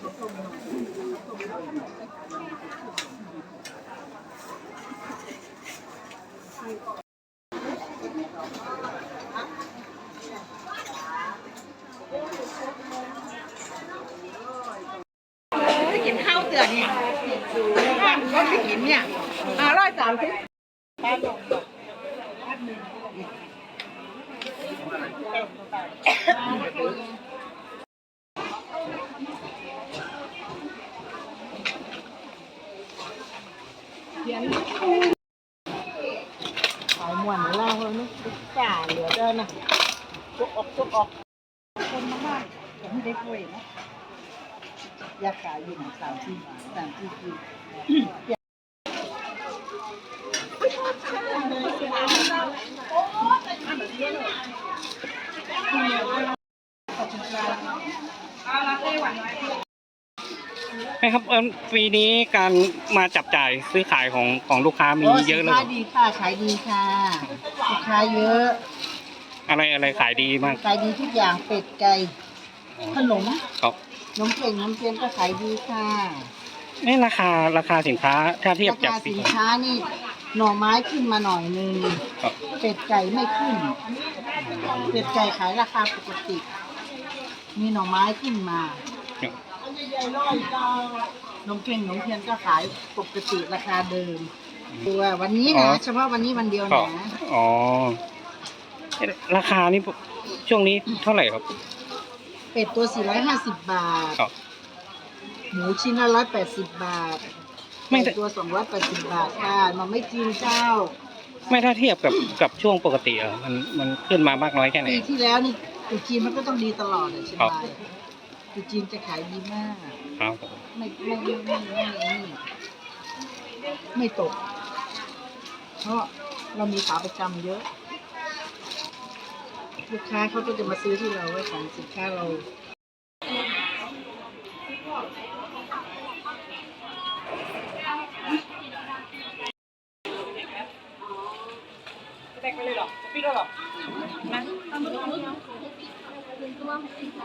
กินข้าวเตือนเนี่ยบ้านก็ไปกินเนี่ยอร่อยสามสิบายหมวนล่างแล้วนี่จ่าเหลือเดินนะจุกออกจุกออกคนมากๆยังไม่ได้คุยนะอยากขายอยู่หนึ่งสามที่สามที่คือขอบคุณครับเอาละไต้หวันไว้ ใช่ครับเอิ่มปีนี้การมาจับจ่ายซื้อขายของของลูกค้ามีเยอะเลยสินค้าดีค่ะขายดีค่ะลูกค้าเยอะอะไรอะไรขายดีมากขายดีทุกอย่างเป็ดไก่ขนมครับขนมเก่งขนมเทียนก็ขายดีค่ะนี่ราคาราคาสินค้าถ้าเทียบราจากคาปีสินค้านี่หน่อไม้ขึ้นมาหน่อยนึงครับเป็ดไก่ไม่ขึ้น เป็ดไก่ขายราคาปกติ มีหน่อไม้ขึ้นมาข นมเก่งขนมเทียนก็ขายปกติราคาเดิมดูว่าวันนี้นะเฉพาะวันนี้วันเดียวครับนะอ๋อราคานี่ช่วงนี้เท่าไหร่ครับ เป็ดตัว 450 บาท ครับ หมูชิ้นละ180 บาทไม่ได้ไก่ตัว 280 บาทค่ะหน่อไม่จีนเจ้า ไม่ถ้าเทียบกับกับช่วงปกติอะมันมันขึ้นมามากน้อยแค่ไหน ปีที่แล้วนี่ตุ๊จีนมันก็ต้องดีตลอดเลยใช่ไหครัมบตุ๊ จีนจะขายดีมาก ครับผมไม่ไม่ไม่ไม่ไม่ไม่ไม่ตก เพราะเรามีขาประจำเยอะ ลูกค้าเขาก็จะมาซื้อที่เราไว้ของสินค้าเราทีมเลย